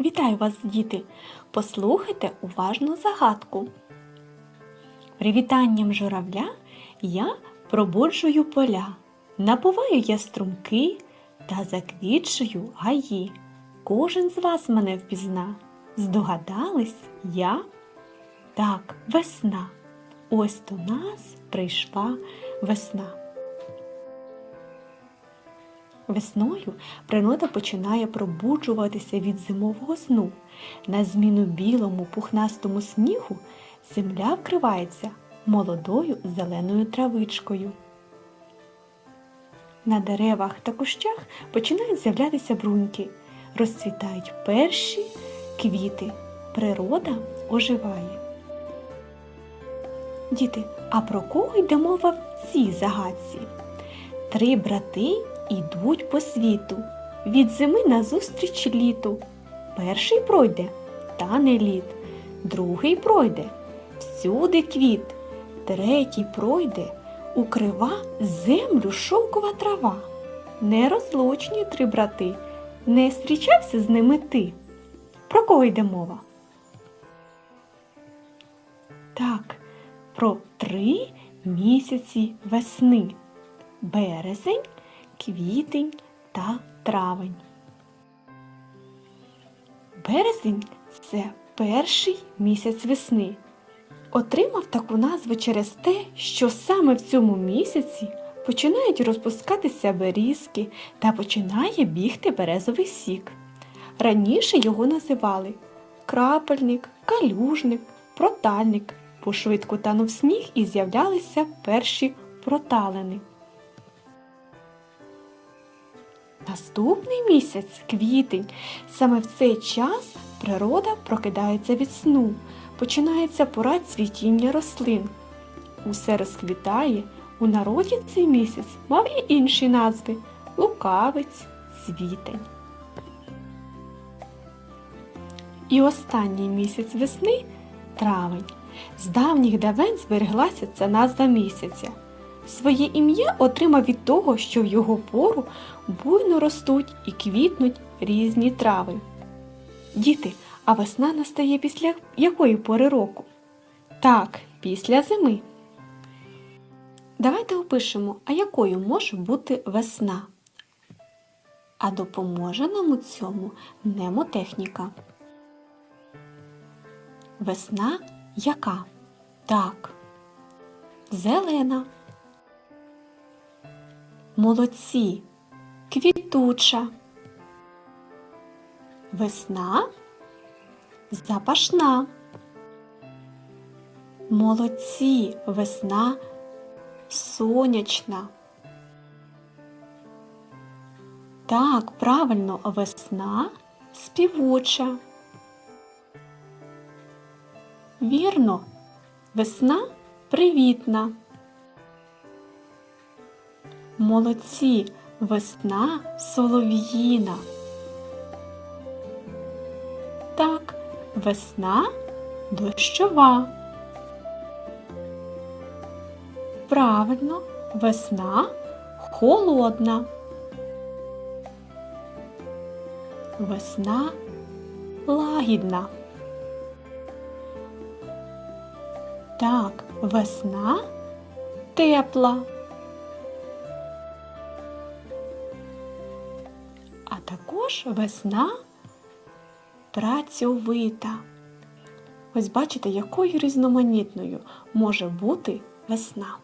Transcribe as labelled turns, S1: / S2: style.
S1: Вітаю вас, діти! Послухайте уважну загадку. Привітанням журавля я пробуджую поля, напуваю я струмки та заквітчую гаї. Кожен з вас мене впізна. Здогадались я? Так, весна. Ось до нас прийшла весна. Весною природа починає пробуджуватися від зимового сну. На зміну білому пухнастому снігу земля вкривається молодою зеленою травичкою. На деревах та кущах починають з'являтися бруньки, розцвітають перші квіти. Природа оживає. Діти, а про кого йде мова в цій загадці? Три брати ідуть по світу, від зими назустріч літу. Перший пройде тане лід, другий пройде всюди квіт, третій пройде укрива землю шовкова трава. Нерозлучні три брати, не зустрічався з ними ти. Про кого йде мова? Так, про три місяці весни березень, квітень та травень. Березень це перший місяць весни. Отримав таку назву через те, що саме в цьому місяці починають розпускатися берізки та починає бігти березовий сік. Раніше його називали крапельник, калюжник, протальник. Пошвидко танув сніг і з'являлися перші проталини. Наступний місяць квітень. Саме в цей час природа прокидається від сну, починається пора цвітіння рослин. Усе розквітає. У народі цей місяць мав і інші назви лукавець, цвітень. І останній місяць весни травень. З давніх давен збереглася ця назва місяця. Своє ім'я отримав від того, що в його пору буйно ростуть і квітнуть різні трави. Діти, а весна настає після якої пори року? Так, після зими. Давайте опишемо, а якою може бути весна. А допоможе нам у цьому мнемотехніка. Весна яка? Так. Зелена. Молодці. Квітуча. Весна. Запашна. Молодці. Весна сонячна. Так, правильно, весна співуча. Вірно, весна привітна. Молодці, весна солов'їна. Так, весна дощова. Правильно, весна холодна. Весна лагідна. Так, весна тепла. Також весна працьовита. Ось бачите, якою різноманітною може бути весна.